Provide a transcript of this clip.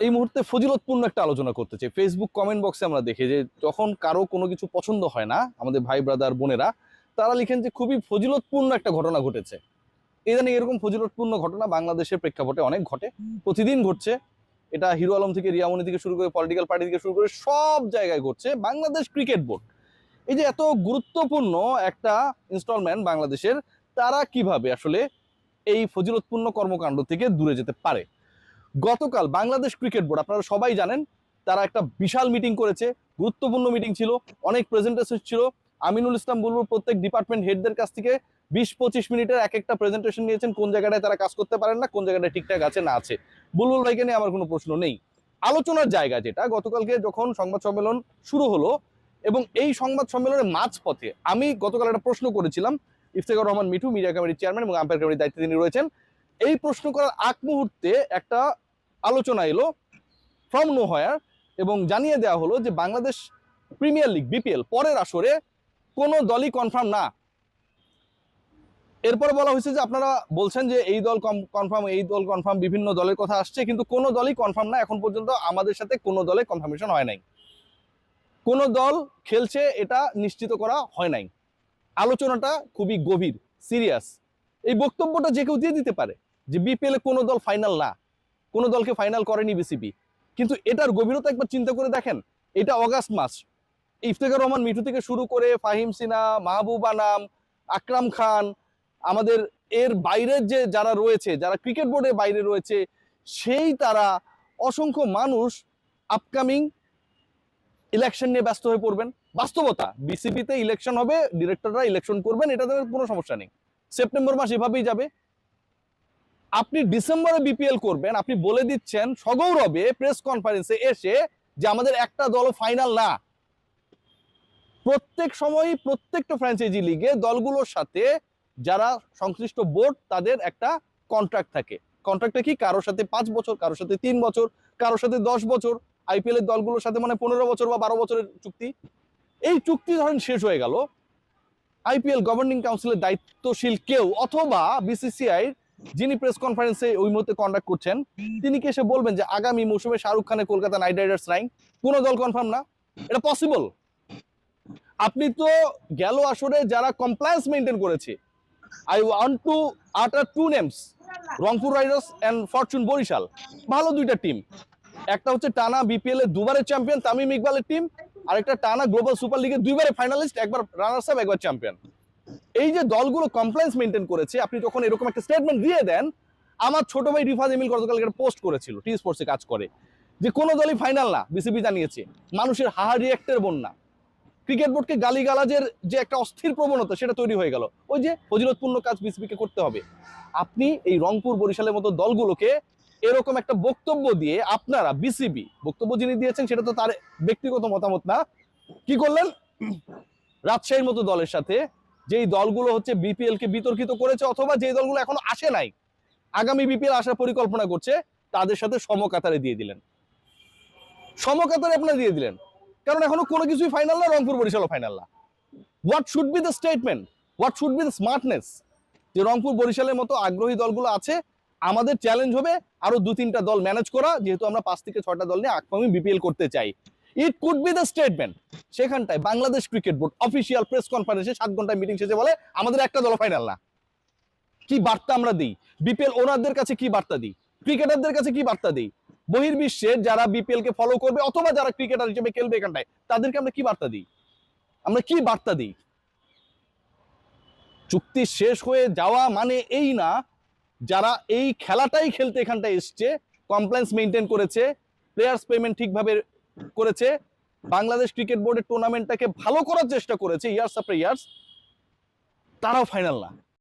এই মুহূর্তে ফজিলতপূর্ণ একটা আলোচনা করতে চাই। ফেসবুক কমেন্ট বক্সে আমরা দেখি যে, যখন কারও কোনো কিছু পছন্দ হয় না, আমাদের ভাই ব্রাদার বোনেরা, তারা লিখেন যে, খুবই ফজিলতপূর্ণ একটা ঘটনা ঘটেছে। ইদানিং এরকম ফজিলতপূর্ণ ঘটনা বাংলাদেশের প্রেক্ষাপটে অনেক ঘটে। প্রতিদিন ঘটছে। এটা হিরো আলম থেকে রিয়ামনি থেকে শুরু করে পলিটিক্যাল পার্টি থেকে শুরু করে সব জায়গায় ঘটছে। বাংলাদেশ ক্রিকেট বোর্ড এই যে এত গুরুত্বপূর্ণ একটা ইনস্টলমেন্ট বাংলাদেশের, তারা কীভাবে আসলে এই ফজিলতপূর্ণ কর্মকাণ্ড থেকে দূরে যেতে পারে? গতকাল বাংলাদেশ ক্রিকেট বোর্ড, আপনারা সবাই জানেন, তারা একটা বিশাল মিটিং করেছে, গুরুত্বপূর্ণ মিটিং ছিল, অনেক প্রেজেন্টেশন ছিল। আমিনুল ইসলাম বুলবুল প্রত্যেক ডিপার্টমেন্ট হেডদের কাছ থেকে বিশ পঁচিশ মিনিটের এক একটা প্রেজেন্টেশন নিয়েছেন, কোন জায়গাটায় তারা কাজ করতে পারেন না, কোন জায়গাটায় ঠিকঠাক আছে না আছে। বুলবুল ভাইকে নিয়ে আমার কোনো প্রশ্ন নেই। আলোচনার জায়গা যেটা, গতকালকে যখন সংবাদ সম্মেলন শুরু হলো, এবং এই সংবাদ সম্মেলনের মাঝপথে আমি গতকাল একটা প্রশ্ন করেছিলাম, ইফতেখার রহমান মিঠু, মিডিয়া কমিটির চেয়ারম্যান এবং আম্পায়ার কমিটির দায়িত্বে তিনি রয়েছেন। এই প্রশ্ন করার আগ মুহূর্তে একটা আলোচনা এলো ফ্রম নোহয়ার এবং জানিয়ে দেওয়া হলো যে বাংলাদেশ প্রিমিয়ার লিগ বিপিএল পরের আসরে কোনো দলই কনফার্ম না। এরপর বলা হয়েছে যে আপনারা বলছেন যে এই দল কনফার্ম এই দল কনফার্ম বিভিন্ন দলের কথা আসছে, কিন্তু কোনো দলই কনফার্ম না। এখন পর্যন্ত আমাদের সাথে কোনো দলে কনফার্মেশন হয় নাই। কোনো দল খেলছে এটা নিশ্চিত করা হয় নাই। আলোচনাটা খুবই গভীর সিরিয়াস এই বক্তব্যটা যে কেউ দিয়ে দিতে পারে যে বিপিএল এ কোনো দল ফাইনাল না। কোনো দলকে ফাইনাল করেনি বিসিবি কিন্তু এটার গভীরতা একবার চিন্তা করে দেখেন, এটা অগাস্ট মাস। ইফতেখার রহমান মিঠু থেকে শুরু করে ফাহিম সিনা মাহবুব আনাম আকরাম খান, আমাদের এর বাইরের যে যারা রয়েছে, যারা ক্রিকেট বোর্ডের বাইরে রয়েছে, সেই তারা অসংখ্য মানুষ আপকামিং ইলেকশন নিয়ে ব্যস্ত হয়ে পড়বেন। বাস্তবতা বিসিবিতে ইলেকশন হবে ডিরেক্টররা ইলেকশন করবেন এটাতে কোনো সমস্যা নেই। সেপ্টেম্বর মাস এভাবেই যাবে। আপনি ডিসেম্বরে বিপিএল করবেন, আপনি বলে দিচ্ছেন সগৌরবে প্রেস কনফারেন্সে এসে যে আমাদের একটা দল ফাইনাল না। প্রত্যেক সময়ই প্রত্যেকটা ফ্র্যাঞ্চাইজি লিগে দলগুলোর সাথে যারা সংশ্লিষ্ট বোর্ড তাদের একটা কন্ট্রাক্ট থাকে। কন্ট্রাক্টটা কি? কারোর সাথে পাঁচ বছর, কারোর সাথে তিন বছর, কারোর সাথে দশ বছর আইপিএল এর দলগুলোর সাথে মানে পনেরো বছর বা বারো বছরের চুক্তি। এই চুক্তি ধরেন শেষ হয়ে গেল। আইপিএল গভর্নিং কাউন্সিলের দায়িত্বশীল কেউ অথবা বিসিসিআই যিনি প্রেস কনফারেন্সে ওই মুহূর্তে কন্ডাক্ট করছেন, তিনি কি এসে বলবেন যে আগামী মৌসুমে শাহরুখ খানের কলকাতা নাইট রাইডার্স নাই? কোনো দল কনফার্ম না? এটা পসিবল আপনি তো গেল আসরে যারা কমপ্লায়েন্স মেনটেন করেছে I want to utter two names Rangpur riders and fortune Barishal. ভালো দুইটা টিম একটা হচ্ছে টানা বিপিএল এর দুবারের চ্যাম্পিয়ন তামিম ইকবালের টিম আর একটা টানা গ্লোবাল সুপার লিগের দুইবারে ফাইনালিস্ট একবার রানার্স আপ একবার চ্যাম্পিয়ন এই যে দলগুলো কমপ্লেন্স মেনটেন করেছে, আপনি যখন এরকম একটা স্টেটমেন্ট দিয়ে দেন, আমার ছোট ভাই রিফাজ এমিল গতকালকে একটা পোস্ট করেছিল টি স্পোর্টসে কাজ করে, যে কোনো দলই ফাইনাল না বিসিবি জানিয়েছে, মানুষের হাহা রিয়েক্টের বন্যা। ক্রিকেট বোর্ডকে গালিগালাজের যে একটা অস্থির প্রবণতা, সেটা তৈরি হয়ে গেল। ওই যে ফজিলতপূর্ণ কাজ বিসিবিকে করতে হবে। আপনি এই রংপুর বরিশালের মতো দলগুলোকে এরকম একটা বক্তব্য দিয়ে আপনারা বিসিবি বক্তব্য যিনি দিয়েছেন, সেটা তো তার ব্যক্তিগত মতামত না, কি করলেন? রাজশাহীর মতো দলের সাথে যেই দলগুলো হচ্ছে বিপিএল কে বিতর্কিত করেছে অথবা যেই দলগুলো এখনও আসে নাই, আগামী বিপিএল আসার পরিকল্পনা করছে, তাদের সাথে সমকাতারে দিয়ে দিলেন। সমকাতারে আপনারা দিয়ে দিলেন। কারণ এখনও কোনো কিছুই ফাইনাল না, রংপুর বরিশালও ফাইনাল না। What should be the statement what should be the smartness যে রংপুর বরিশালের মতো আগ্রহী দলগুলো আছে, আমাদের চ্যালেঞ্জ হবে আরও দু তিনটা দল ম্যানেজ করা, যেহেতু আমরা পাঁচ থেকে ছয়টা দল নিয়ে আগামী বিপিএল করতে চাই। It could be the statement সেখানটায় Bangladesh cricket board official press কনফারেন্সে সাত ঘন্টায় মিটিং শেষে বলে, আমাদের একটা দল ফাইনাল না। কি বার্তা আমরা দিই? বিপিএল ওনারদের কাছে কি বার্তা দিই? ক্রিকেটারদের কাছে কি বার্তা দিই? বহির্বিশ্বের যারা বিপিএল কে ফলো করবে অথবা যারা ক্রিকেটার হিসেবে খেলবে এখানটায়, তাদেরকে আমরা কি বার্তা দিই? আমরা কি বার্তা দিই? চুক্তি শেষ হয়ে যাওয়া মানে এই না, যারা এই খেলাটাই খেলতে এখানটায় এসছে কমপ্লেন্স মেনটেন করেছে প্লেয়ার্স পেমেন্ট ঠিকভাবে করেছে। বাংলাদেশ ক্রিকেট বোর্ডের টুর্নামেন্টটাকে ভালো করার চেষ্টা করেছে ইয়ার্স আফটার ইয়ার্স। তারাও ফাইনাল না।